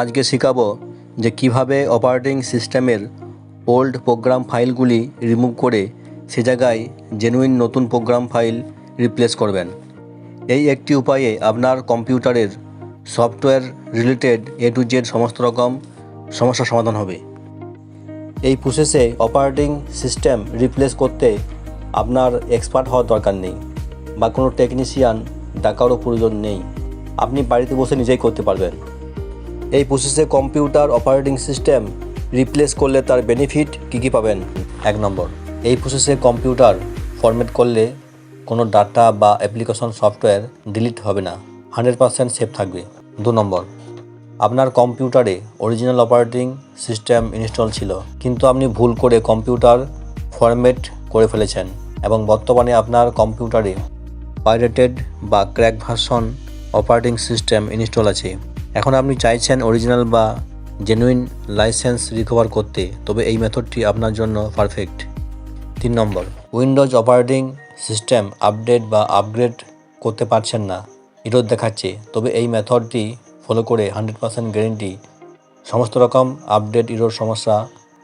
আজকে শেখাবো যে কীভাবে অপারেটিং সিস্টেমের ওল্ড প্রোগ্রাম ফাইলগুলি রিমুভ করে সে জায়গায় জেনুইন নতুন প্রোগ্রাম ফাইল রিপ্লেস করবেন। এই একটি উপায়ে আপনার কম্পিউটারের software related A to Z সমস্ত রকম সমস্যার সমাধান হবে। এই প্রসেসে অপারেটিং সিস্টেম রিপ্লেস করতে আপনার এক্সপার্ট হওয়ার দরকার নেই বা কোনো টেকনিশিয়ান ডাকারও প্রয়োজন নেই। আপনি বাড়িতে বসে নিজেই করতে পারবেন। এই প্রসেসে কম্পিউটার অপারেটিং সিস্টেম রিপ্লেস করলে তার বেনিফিট কী কী পাবেন? এক নম্বর, এই প্রসেসে কম্পিউটার ফরম্যাট করলে কোনো ডাটা বা অ্যাপ্লিকেশন সফটওয়্যার ডিলিট হবে না হান্ড্রেড পারসেন্ট সেফ থাকবে। দু নম্বর, আপনার কম্পিউটারে অরিজিনাল অপারেটিং সিস্টেম ইনস্টল ছিল, কিন্তু আপনি ভুল করে কম্পিউটার ফরম্যাট করে ফেলেছেন এবং বর্তমানে আপনার কম্পিউটারে পাইরেটেড বা crack version operating system install আছে। এখন আপনি চাইছেন অরিজিনাল বা জেনুইন লাইসেন্স রিকভার করতে, তবে এই মেথডটি আপনার জন্য পারফেক্ট তিন নম্বর উইন্ডোজ অপারেটিং সিস্টেম আপডেট বা আপগ্রেড করতে পারছেন না ইরোদ দেখাচ্ছে, তবে এই মেথডটি ফলো করে হান্ড্রেড পার্সেন্ট গ্যারেন্টি সমস্ত রকম আপডেট ইরোর সমস্যা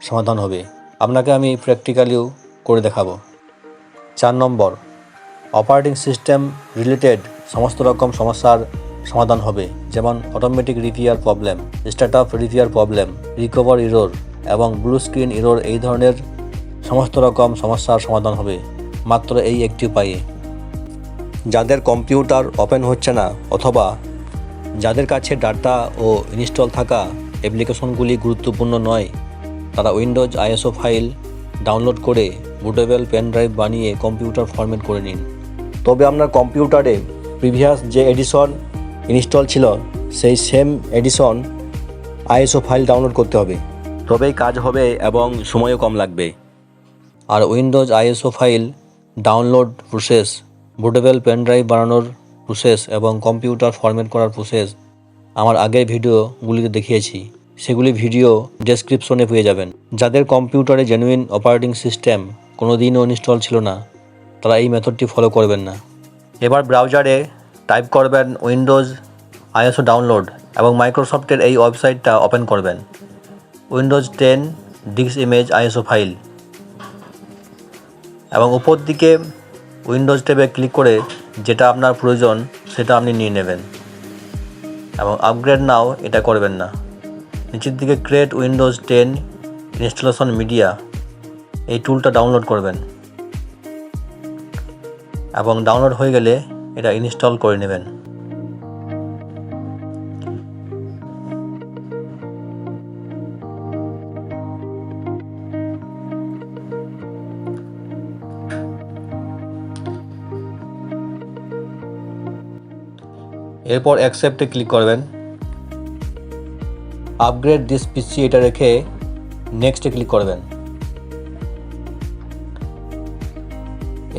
সমাধান হবে। আপনাকে আমি প্র্যাকটিক্যালিও করে দেখাবো। চার নম্বর অপারেটিং সিস্টেম রিলেটেড সমস্ত রকম সমস্যার সমাধান হবে। যেমন automatic repair problem start up repair problem recover error এবং ব্লু স্ক্রিন ইরোর এই ধরনের সমস্ত রকম সমস্যার সমাধান হবে। মাত্র এই একটি উপায়ে। যাদের কম্পিউটার ওপেন হচ্ছে না অথবা যাদের কাছে ডাটা ও ইনস্টল থাকা অ্যাপ্লিকেশনগুলি গুরুত্বপূর্ণ নয়, তারা উইন্ডোজ আইএসও ফাইল ডাউনলোড করে বুটেবল পেন ড্রাইভ বানিয়ে কম্পিউটার ফরম্যাট করে নিন। তবে আপনার কম্পিউটারে প্রিভিয়াস যে এডিশন ইনস্টল ছিল, সেই same edition ISO file download করতে হবে। তবেই কাজ হবে এবং সময়ও কম লাগবে। আর Windows ISO file download process bootable pen drive বানানোর প্রসেস এবং কম্পিউটার ফরম্যাট করার প্রসেস আমার আগের ভিডিওগুলিতে দেখিয়েছি। সেগুলি ভিডিও ডেসক্রিপশনে পেয়ে যাবেন। যাদের কম্পিউটারে জেনুইন অপারেটিং সিস্টেম কোনো দিনও ইনস্টল ছিল না, তারা এই মেথডটি ফলো করবেন না। এবার ব্রাউজারে টাইপ করবেন উইন্ডোজ আইএসও ডাউনলোড এবং মাইক্রোসফটের এই ওয়েবসাইটটা ওপেন করবেন। উইন্ডোজ টেন ডিক্স ইমেজ আইএসও ফাইল। এবং উপর দিকে উইন্ডোজ ট্যাবে ক্লিক করে যেটা আপনার প্রয়োজন সেটা আপনি নিয়ে নেবেন। এবং আপগ্রেড নাও, এটা করবেন না। নিচের দিকে create Windows ten installation media, এই টুলটা ডাউনলোড করবেন। এবং ডাউনলোড হয়ে গেলে এটা ইনস্টল করে নেবেন। এরপর অ্যাকসেপ্টে ক্লিক করবেন। আপগ্রেড দিস পিসি এটা রেখে নেক্সটে ক্লিক করবেন।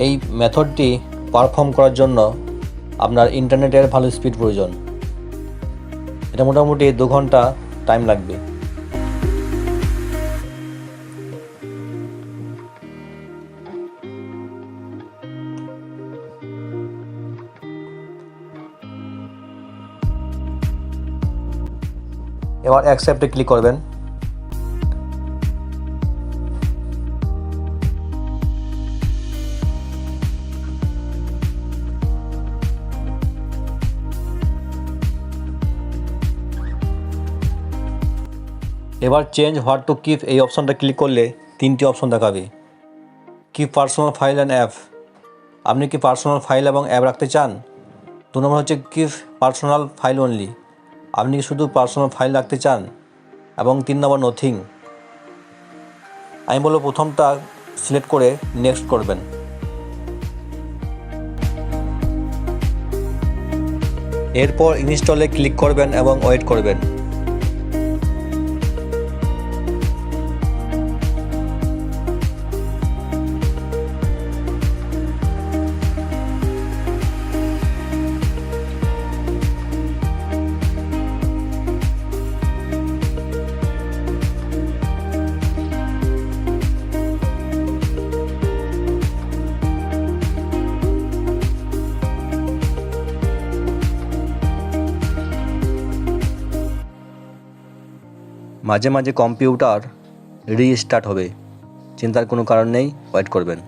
এই মেথডটি পারফর্ম করার জন্য আপনার ইন্টারনেটের ভালো স্পিড প্রয়োজন। এটা মোটামুটি দু ঘণ্টা টাইম লাগবে। এবার অ্যাকসেপ্টে ক্লিক করবেন। এবার চেঞ্জ হোয়াট টু কিপ এই অপশনটা ক্লিক করলে তিনটি অপশন দেখাবে। Keep personal file and app আপনি কি পার্সোনাল ফাইল এবং অ্যাপ রাখতে চান? দু নম্বর হচ্ছে কিপ পার্সোনাল ফাইল অনলি আপনি কি শুধু পার্সোনাল ফাইল রাখতে চান? এবং তিন নম্বর নথিং আমি বলব প্রথমটা সিলেক্ট করে নেক্সট করবেন। এরপর ইনস্টলে ক্লিক করবেন এবং ওয়েট করবেন। মাঝে মাঝে কম্পিউটার রিস্টার্ট হবে। চিন্তার কোনো কারণ নেই ওয়েট করবেন।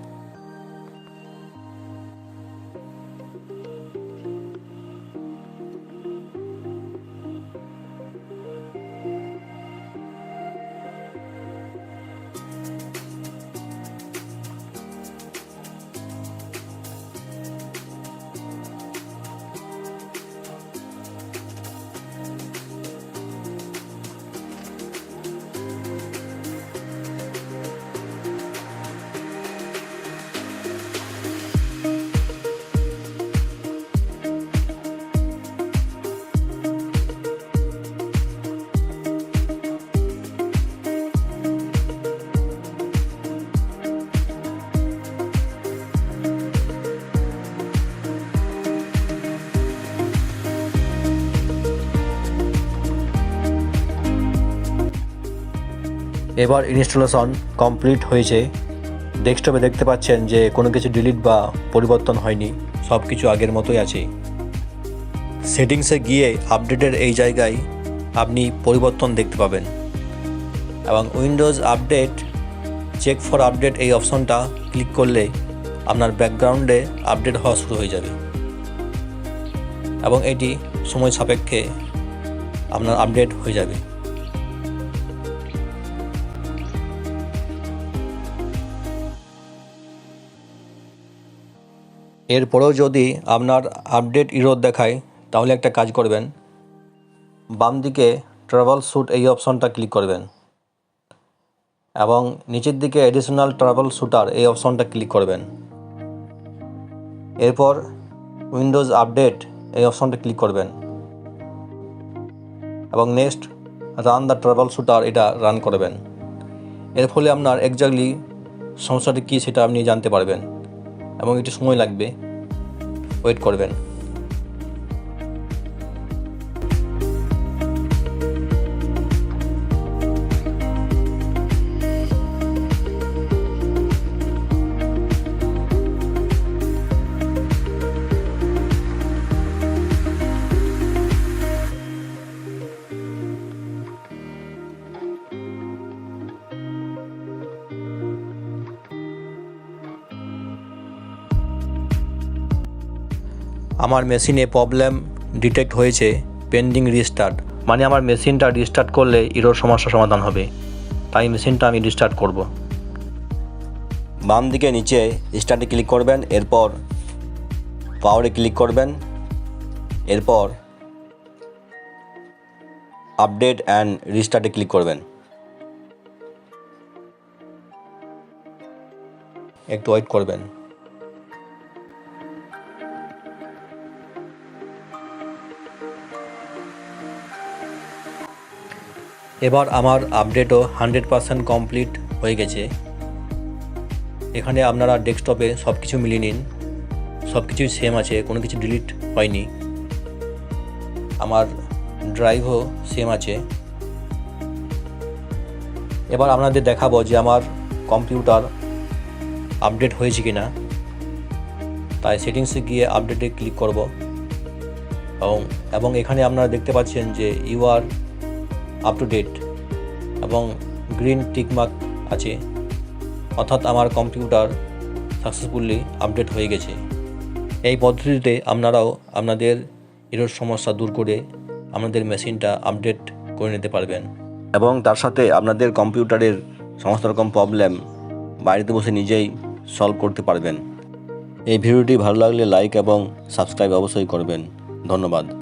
এবার ইনস্টলেশন কমপ্লিট হয়েছে। ডেস্কটপে দেখতে পাচ্ছেন যে কোনো কিছু ডিলিট বা পরিবর্তন হয়নি। সব কিছু আগের মতোই আছে। সেটিংসে গিয়ে আপডেটের এই জায়গায় আপনি পরিবর্তন দেখতে পাবেন। এবং Windows update, check for update এই অপশনটা ক্লিক করলে আপনার ব্যাকগ্রাউন্ডে আপডেট হওয়া শুরু হয়ে যাবে। এবং এটি সময় সাপেক্ষে আপনার আপডেট হয়ে যাবে। এরপরেও যদি আপনার আপডেট ইরোড দেখায়, তাহলে একটা কাজ করবেন। বাম দিকে ট্রাভেল স্যুট এই অপশনটা ক্লিক করবেন। এবং নিচের দিকে এডিশনাল ট্রাভেল শুটার এই অপশনটা ক্লিক করবেন। এরপর উইন্ডোজ আপডেট এই অপশনটা ক্লিক করবেন। এবং next run the troubleshooter এটা রান করবেন। এর ফলে আপনার একজাক্টলি সমস্যাটি কী সেটা আপনি জানতে পারবেন। এবং একটু সময় লাগবে ওয়েট করবেন। আমার মেশিনে প্রবলেম ডিটেক্ট হয়েছে পেন্ডিং রিস্টার্ট মানে আমার মেশিনটা রিস্টার্ট করলে ইরোর সমস্যা সমাধান হবে। তাই মেশিনটা আমি রিস্টার্ট করব। বাম দিকে নিচে স্টার্টে ক্লিক করবেন, এরপর পাওয়ারে ক্লিক করবেন, এরপর আপডেট অ্যান্ড রিস্টার্টে ক্লিক করবেন। একটু ওয়েট করবেন। এবার আমার আপডেটও হান্ড্রেড পারসেন্ট কমপ্লিট হয়ে গেছে। এখানে আপনারা ডেস্কটপে সব কিছু মিলিয়ে নিন। সব কিছুই সেম আছে, কোনো কিছু ডিলিট হয়নি। আমার ড্রাইভও সেম আছে। এবার আপনাদের দেখাবো যে আমার কম্পিউটার আপডেট হয়েছে কি না তাই সেটিংসে গিয়ে আপডেটে ক্লিক করব। এবং এবং এখানে আপনারা দেখতে পাচ্ছেন যে you are up to date এবং গ্রিন টিকমার্ক আছে। অর্থাৎ আমার কম্পিউটার সাকসেসফুলি আপডেট হয়ে গেছে। এই পদ্ধতিতে আপনারাও আপনাদের এরর সমস্যা দূর করে আপনাদের মেশিনটা আপডেট করে নিতে পারবেন। এবং তার সাথে আপনাদের কম্পিউটারের সমস্ত রকম প্রবলেম বাড়িতে বসে নিজেই সলভ করতে পারবেন। এই ভিডিওটি ভালো লাগলে লাইক এবং সাবস্ক্রাইব অবশ্যই করবেন। ধন্যবাদ।